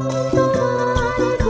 คุณ